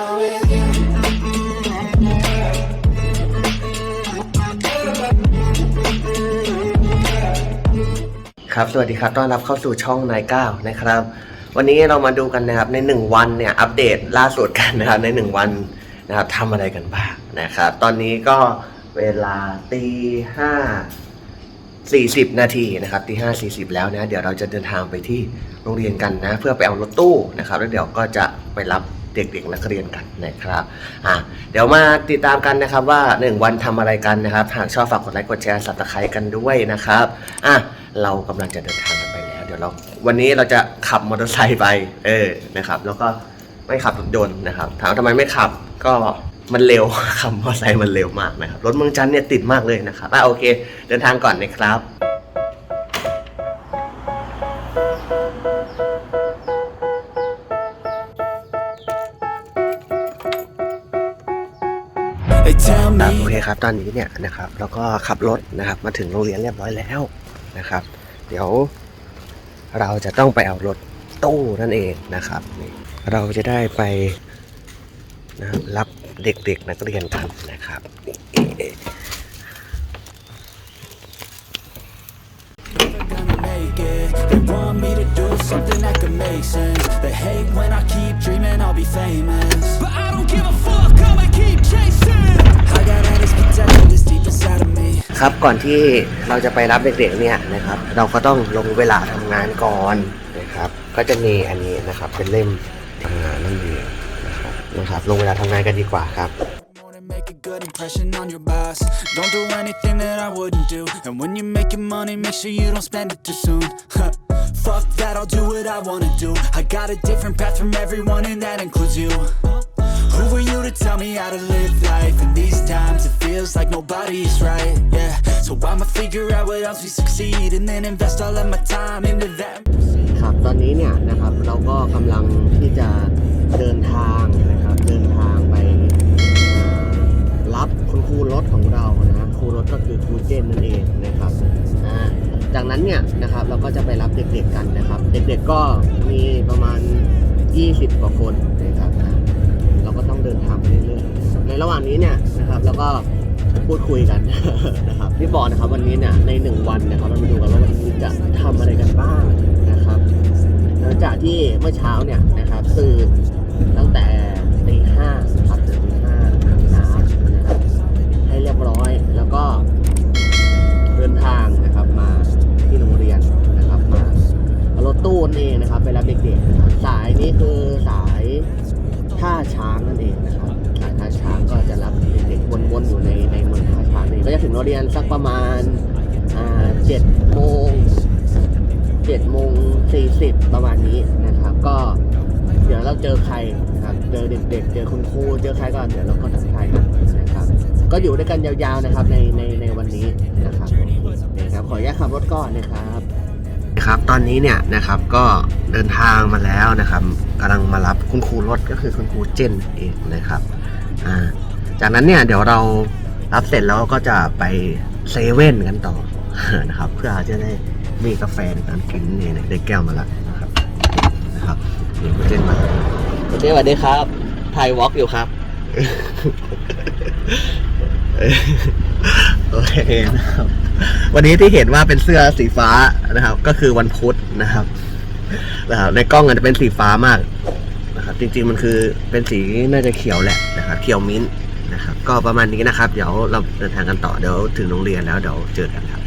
ครับ สวัสดีครับ ต้อนรับเข้าสู่ช่องนายเก้านะครับ วันนี้เรามาดูกันนะครับ ใน 1 วันเนี่ย อัปเดตล่าสุดกันนะครับ ใน 1 วันนะครับทำอะไรกันบ้างนะครับ ตอนนี้ก็เวลาตีห้าสี่สิบนาทีนะครับตีห้าสี่สิบแล้วนะ เดี๋ยวเราจะเดินทางไปที่โรงเรียนกันนะ เพื่อไปเอารถตู้นะครับ แล้วเดี๋ยวก็จะไปรับ เด็กๆนักเรียนกันนะครับอะเดี๋ยวมาติดตามกันนะครับว่า 1 วันทำอะไรกันนะครับหากชอบฝากกดไลค์กดแชร์สับตะไคร้กันด้วยนะครับอะเรากำลังจะเดินทางกันไปแล้วเดี๋ยวเราวันนี้เราจะขับมอเตอร์ไซค์ไปเออนะครับ แล้วก็ไม่ขับรถยนต์นะครับ ถามทำไมไม่ขับก็มันเร็วขับมอเตอร์ไซค์มันเร็วมากนะครับรถเมืองจันทร์เนี่ยติดมากเลยนะครับอะโอเค เดินทางก่อนนะครับับ me โอเครับ ตอนนี้เนี่ยนะครับเราก็ขับรถนะครับ มาถึงโรงเรียนเรียบร้อยแล้วนะครับ เดี๋ยวเราจะต้องไปเอารถตู้นั่นเองนะครับเราจะได้ไปนะครับรับเด็กๆนักเรียนกันนะครับ They hate when I keep dreaming I'll be famous. Of me. ครับก่อนที่เราจะไปรับเด็กๆเนี่ยนะครับ เราก็ต้องลงเวลาทำงานก่อนนะครับ ก็จะมีอันนี้นะครับ เป็นเล่มทำงานนั่นเองนะครับนะครับ ลงเวลาทำงานกันดีกว่าครับ make a good impression on your boss. Don't do anything that I wouldn't do. And when you're making money, make sure you don't spend it too soon. Fuck that, I'll do what I wanna do. I got a different path from everyone, and that includes you. Who are you to tell me how to live life? In these times, it feels like nobody's right. Yeah, so I'ma figure out what else we succeed, and then invest all of my time into that. ครับตอนนี้เนี่ยนะครับเราก็กำลังที่จะเดินทางนะครับเดินทางไปอ่ารับคุณครูรถของเรานะครูรถก็คือครูเจนนั่นเองนะครับอ่าจากนั้นเนี่ยนะครับเราก็จะไปรับเด็กๆกันนะครับ เด็กๆก็มีประมาณ 20กว่าคน ต้องเดินทางไปเรื่อยๆในระหว่างนี้เนี่ยนะครับเราก็พูดคุยกันนะครับที่บอกนะครับวันนี้เนี่ยในหนึ่งวันนะครับเรามาดูกันว่าวันนี้จะทำอะไรกันบ้างนะครับหลังจากที่เมื่อเช้าเนี่ยนะครับตื่นตั้งแต่ตีห้าครับถึงตีห้าอาบน้ำนะครับให้เรียบร้อยแล้วก็เดินทางนะครับมาที่โรงเรียนนะครับมารถตู้นั่นะครับไปรับเด็กๆนสายนี้คือ ท่าช้างนั่นเองนะครับท่าช้างก็จะรับเด็กๆวนๆอยู่ในในเมืองท่าช้างนี่ก็จะถึงโรงเรียนสักประมาณอ่าเจ็ดโมงเจ็ดโมงสี่สิบประมาณนี้นะครับ ก็เดี๋ยวเราเจอใครนะครับเจอเด็กๆ เจอคุณครูเจอใครก็เดี๋ยวเราก็ทักทายกันนะครับ ก็อยู่ด้วยกันยาวๆนะครับในในในวันนี้นะครับนะครับขออนุญาตขับรถก่อนนะครับ ครับ ตอนนี้เนี่ยนะครับก็เดินทางมาแล้วนะครับกำลังมารับคุณครูรถก็คือคุณครูเจนเองนะครับอ่าจากนั้นเนี่ยเดี๋ยวเรารับเสร็จแล้วก็จะไปเซเว่นกันต่อนะครับ เพื่อจะได้มีกาแฟในการกินนี่ได้แก้วมาแล้วนะครับนะครับนี่คุณเจนมาคุณเจนสวัสดีครับถ่ายวอล์กอยู่ครับ โอเคนะครับ วันนี้ที่เห็นว่าเป็นเสื้อสีฟ้านะครับ ก็คือวันพุธนะครับนะครับในกล้องอาจจะเป็นสีฟ้ามากนะครับ จริง ๆมันคือเป็นสีน่าจะเขียวแหละนะครับเขียวมิ้นท์นะครับ ก็ประมาณนี้นะครับ เดี๋ยวเราเดินทางกันต่อเดี๋ยวถึงโรงเรียนแล้วเดี๋ยวเจอกันครับ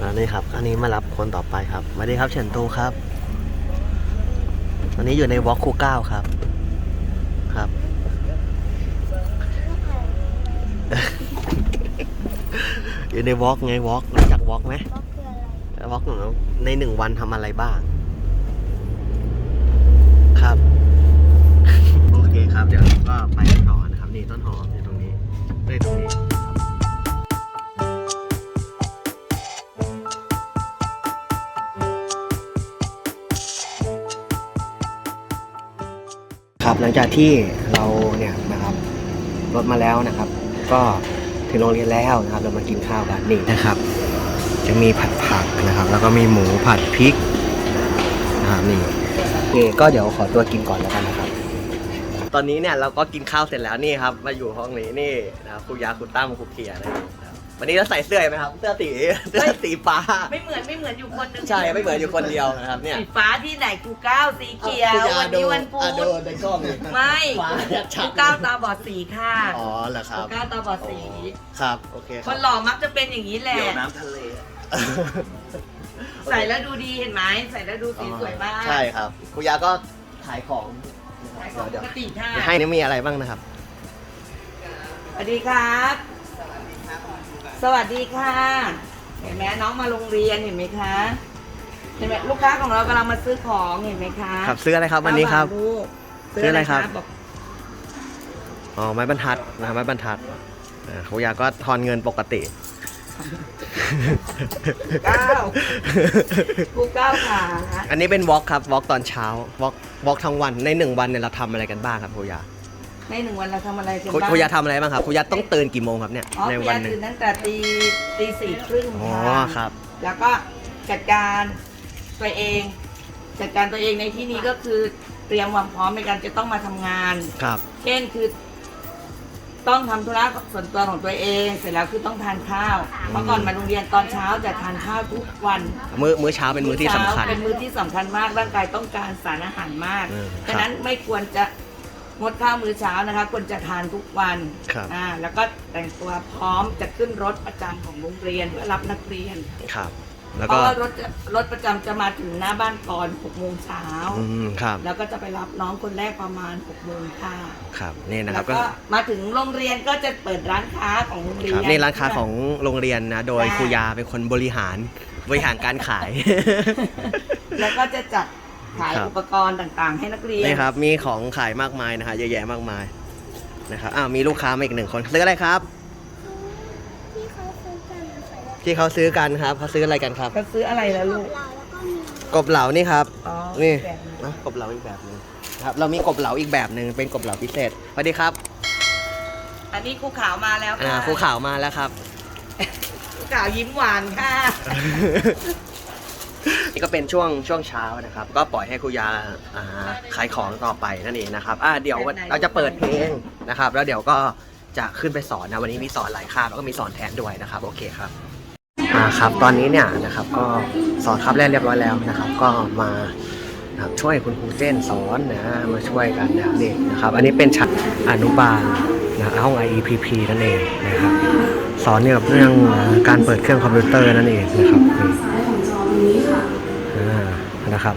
มานี่ครับ อันนี้มารับคนต่อไปครับสวัสดีครับเฉินตูครับวันนี้อยู่ในวอล์คคูเก้าครับครับ อยู่ในวอล์กไงวอล์กรู้จักวอล์กไหมวอล์กในหนึ่งวันทำอะไรบ้าง ครับ โอเคครับ เดี๋ยวเราก็ไปกันต่อนะครับ นี่ต้นหอมอยู่ตรงนี้เอ้ยตรงนี้ครับครับหลังจากที่เราเนี่ยนะครับรถมาแล้วนะครับ ก็ ถึงโรงเรียนแล้วนะครับ เรามากินข้าวกันนี่นะครับ จะมีผัดผักนะครับ แล้วก็มีหมูผัดพริกนะครับนี่นี่ก็เดี๋ยวขอตัวกินก่อนแล้วกันนะครับ ตอนนี้เนี่ยเราก็กินข้าวเสร็จแล้วนี่ครับ มาอยู่ห้องนี้นี่นะครับครูยาครูตั้มครูเขียนะครับ วันนี้เราใส่เสื้อไหมครับ เสื้อสีเสื้อสีฟ้า ไม่เหมือนไม่เหมือนอยู่คนหนึงใช่ไม่เหมือนอยู่คนเดียวนะครับเนี่ยสีฟ้าที่ไหนกูก้าวสีเขียวครูยาวันดูนี้วันพุอะธดูในกล้องนี่ไม่ฟ้าชักูดก้าวตาบอดสีค่ะอ๋อเหรอครักูบก้าวตาบอดสี ครับโอเคคครับนหล่อมักจะเป็นอย่างนี้แหละ เดี๋ยวน้ำทะเลใส่แล้วดูดีเห็นไหมใส่แล้วดูสีสวยมากใช่ครับครูยาก็ขายของใส่ของปกติค่ะเดี๋ยวให้นี่มีอะไรบ้างนะครับ สวัสดีครับ สวัสดีค่ะ เห็นไหมน้องมาโรงเรียนเห็นไหมคะเห็นไหมลูกค้าของเรากำลังมาซื้อของเห็นไหมคะครับซื้ออะไรครับวันนี้ครับเก้าาทลูกซื้ออะไรครับบอกอ๋อไม้บรรทัดนะครับไม้บรรทัดอ่าครูยาก็ทอนเงินปกติ เก้ากูเก้าขาอันนี้เป็นวอล์กครับวอล์กตอนเช้าวอล์กวอล์กทั้งวันในหนึ่งวันเนี่ยเราทำอะไรกันบ้างครับครูยา ในหนึ่งวันเราทำอะไรกันครูบ้างครูยาทำอะไรบ้างครับครูยาต้องตื่นกี่โมงครับเนี่ยอ๋อในพี่วันยาหนึ่งตื่นตั้งแต่ตีตีสี่ครึ่งอ๋อค่ะครับ แล้วก็จัดการตัวเอง จัดการตัวเองในที่นี้ก็คือเตรียมความพร้อมในการจะต้องมาทำงานครับ เช่นคือ ต้องทำธุระส่วนตัวของตัวเอง เสร็จแล้วคือต้องทานข้าวเมื่อก่อนมาโรงเรียนตอนเช้าจะทานข้าวทุกวันมื้อมื้อเช้าเป็นมื้อที่สำคัญเช้าเป็นมื้อที่สำคัญมากร่างกายต้องการสารอาหารมากอืมฉะนั้นไม่ควรจะ งดข้าวมื้อเช้านะคะควรจะทานทุกวันครับอ่าแล้วก็แต่งตัวพร้อมจะขึ้นรถประจำของโรงเรียนเพื่อรับนักเรียน ครับ แล้วเพก็ราะว่ารถจะรถประจำจะมาถึงหน้าบ้านก่อน6โมงเช้าอืมครับแล้วก็จะไปรับน้องคนแรกประมาณ6โมงค่ะครับนี่นะคแล้รับวก็ก็มาถึงโรงเรียนก็จะเปิดร้านค้าของโรงเรีคยรับน นี่ร้านค้าของโรงเรียนนะ โดยใช่ ครูยาเป็นคนบริหารบริหารการขาย แล้วก็จะจัด ขายครับ อุปกรณ์ต่างๆ ให้นักเรียนนี่ครับ มีของขายมากมายนะฮะเยอะแยะมากมายนะครับอ้าวมีลูกค้ามาอีกหนึ่งคนซื้ออะไรครับ ที่เขาซื้อกันใส่ที่เขาซื้อกันครับเขาซื้ออะไรกันครับก็ซื้ออะไรแล้วลูกเราแล้วก็มีกบเหลานี่ครับ อ๋อนี่ แบบนี้นะกบเหลาอีกแบบหนึงครับเรามีกบเหลาอีกแบบหนึ่งเป็นกบเหลาพิเศษสวัสดีครับอันนี้ครูขาวมาแล้วอ่าค่ะครูข่าวมาแล้วครับ ครูขาวยิ้มหวานค่ะ นี่ก็เป็นช่วงช่วงเช้านะครับ ก็ปล่อยให้ครูยาอ่าขายของต่อไปนั่นเองนะครับอ่าเดี๋ยววันเราจะเปิดเพลงนะครับ แล้วเดี๋ยวก็จะขึ้นไปสอนนะวันนี้มีสอนหลายคาบแล้วก็มีสอนแทนด้วยนะครับ โอเคครับอ่าครับตอนนี้เนี่ยนะครับก็สอนคาบแรกเรียบร้อยแล้วนะครับ ก็มานะครับช่วยคุณครูเจนสอนนะมาช่วยกันนะนี่นะครับ อันนี้เป็นชั้นอนุบาลนะห้อง IEPP นั่นเองนะครับสอนเกี่ยวกับเรื่องการเปิดเครื่องคอมพิวเตอร์นั่นเองนะครับนี่อ่า นะครับ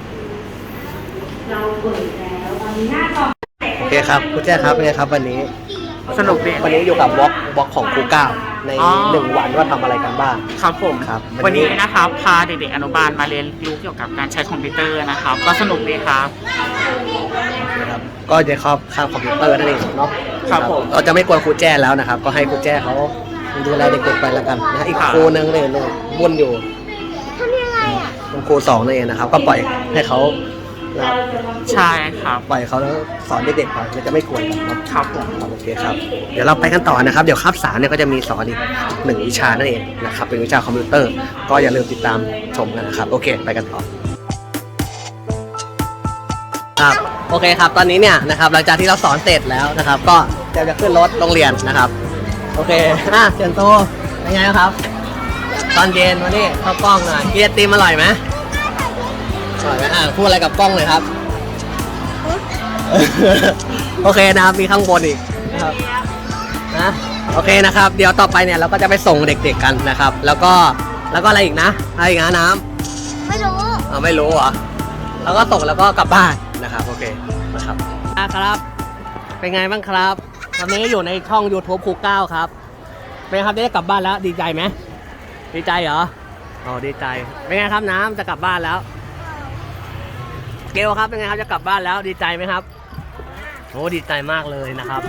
โอเคครับคุณแจ้ครับเป็นไงครับวันนี้สนุกดี วันนี้อยู่กับบล็อกบล็อกของครูก้าวในอ๋อ หนึ่งวันว่าทำอะไรกันบ้าง ครับผมครับวัวันนนี้นี้นะครับพาเด็กๆอนุบาลมาเรียนรู้เกี่ยวกับการใช้คอมพิวเตอร์นะครับ ก็สนุกดีครับ นะครับก็จะครอบข้ามคอมพิวเตอร์นั่นเองเนาะครับผมเราจะไม่กวนครูแจ้แล้วนะครับ ก็ให้ครูแจ้เขาดูแลเด็กๆไปแล้วกันนะอีกครับ ครูนึงเนี่ยเนี่ยวุ่นอยู่ทำยังไงอะ คุณครูสองนั่นเองนะครับ ก็ปล่อยให้เขานะครับใช่ครับ ปล่อยเขาแล้วสอนเด็กๆไปเราจะไม่กวนกันเนาะครับผมโอเคครับ เดี๋ยวเราไปกันต่อนะครับ เดี๋ยวคาบสามเนี่ยก็จะมีสอนอีกหนึ่งวิชานั่นเองนะครับ เป็นวิชาคอมพิวเตอร์ ก็อย่าลืมติดตามชมกันนะครับ โอเค ไปกันต่อ ครับ โอเคครับ ตอนนี้เนี่ยนะครับ หลังจากที่เราสอนเสร็จแล้วนะครับ ก็เดี๋ยวจะขึ้นรถโรงเรียนนะครับ โอเคอะเจนโตเป็นไงครับ ตอนเย็นวันนี้เข้ากล้องหน่อยกินไอติมอร่อยไหม อร่อยไหมอะพูดอะไรกับกล้องเลยครับ โอเคนะครับมีข้างบนอีกนะครับนะโอเคนะครับ เดี๋ยวต่อไปเนี่ยเราก็จะไปส่งเด็กๆกันนะครับ แล้วก็แล้วก็อะไรอีกนะอะไรอีกนะน้ำไม่รู้อ่าไม่รู้เหรอแล้วก็ส่งแล้วก็กลับบ้านนะครับโอเคนะครับอะครับ เป็นไงบ้างครับวันนี้อยู่ในช่อง YouTube ครูเก้าครับเป็นไงครับได้กลับบ้านแล้วดีใจไหมดีใจเหรออ๋อดีใจเป็นไงครับน้ำจะกลับบ้านแล้ว เกลครับเป็นไงครับจะกลับบ้านแล้วดีใจไหมครับโอ้ดีใจมากเลยนะครับ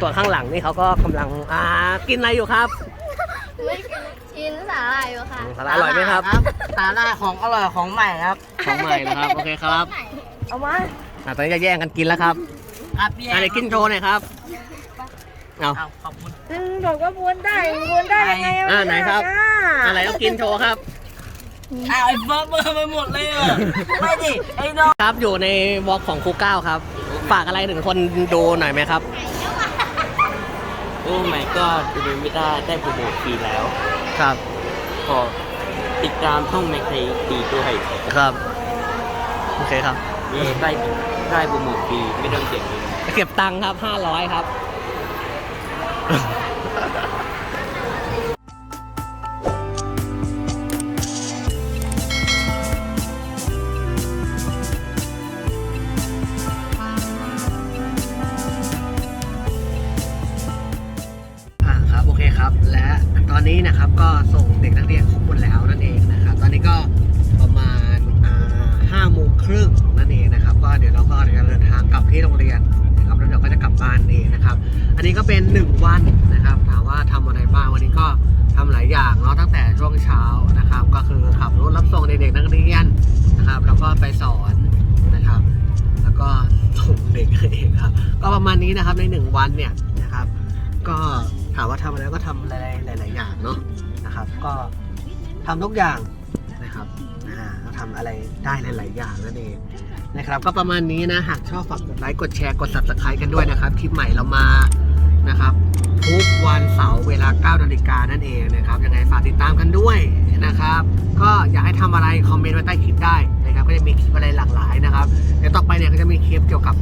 ส่วนข้างหลังนี่เขาก็กำลังอ่ากินอะไรอยู่ครับไม่กินสาหร่ายอยู่ค่ะสาระอร่อยไหมครับสาหร่ายของอร่อยของใหม่ครับของใหม่นะครับโอเคครับเอามาอะตอนนี้จะแย่งกันกินแล้วครับครับพี่อะเดี๋ยวกินโชว์หน่อยครับเอาเอาขอบคุณบอกว่าม้วนได้ม้วนได้ยังไงอ่าไหนครับอะไรต้องกินโชว์ครับเอาไอ้เฟิร์มเบอร์ไปหมดเลยอะไม่ดิไอ้น้องครับอยู่ในวอล์กของครูเก้าครับ ฝากอะไรถึงคนดูหน่อยไหมครับ โอ้ไม่ก็ดูไม่ได้ได้โปรโมทฟรีแล้ว ครับ ขอติดตามช่องแมคไทยดีด้วยครับ โอเคครับ มีได้ได้โปรโมทฟรีไม่ต้องเสียเงินเก็บตังค์ครับ 500 ครับ อนนี้นะครับก็ส่งเด็กนักเรียนครบหมดแล้วนั่นเองนะครับ ตอนนี้ก็ประมาณห้าโมงครึ่งนั่นเองนะครับ ก็เดี๋ยวเราก็จะเดินทางกลับที่โรงเรียนนะครับแล้วเดี๋ยวก็จะกลับบ้านเองนะครับ อันนี้ก็เป็นหนึ่งวันนะครับ ถามว่าทำอะไรบ้างวันนี้ก็ทำหลายอย่างเนาะตั้งแต่ช่วงเช้านะครับ ก็คือขับรถรับส่งเด็กๆนักเรียนนะครับ แล้วก็ไปสอนนะครับ แล้วก็ส่งเด็กเองครับ ก็ประมาณนี้นะครับในหนึ่งวันเนี่ยนะครับ ก็ ถามว่าทำอะไรก็ทำอะไรหลายๆอย่างเนาะนะครับ ก็ทำทุกอย่างนะครับอ่าทำอะไรได้หลาย ๆ อย่างนั่นเองนะครับ ก็ประมาณนี้นะหากชอบฝากกดไลค์กดแชร์กด subscribe กันด้วยนะครับคลิปใหม่เรามานะครับทุกวันเสาร์เวลา9นาฬิกานั่นเองนะครับยังไงฝากติดตามกันด้วยนะครับ ก็อยากให้ทำอะไรคอมเมนต์ไว้ใต้คลิปได้นะครับ ก็จะมีคลิปอะไรหลากหลายนะครับเดี๋ยวต่อไปเนี่ยก็จะมีคลิปเกี่ยวกับ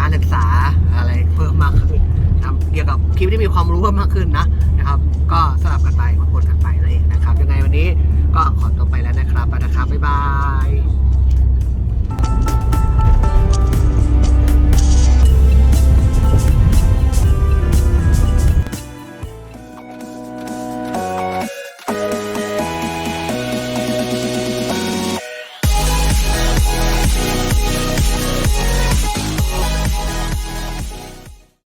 การศึกษาอะไรเพิ่มมากขึ้น นะครับเกี่ยวกับคลิปที่มีความรู้เพิ่มมากขึ้นนะนะครับ ก็สลับกันไปมาปนกันไปนั่นเองนะครับ ยังไงวันนี้ก็ขอตัวไปแล้วนะครับนะครับบ๊ายบาย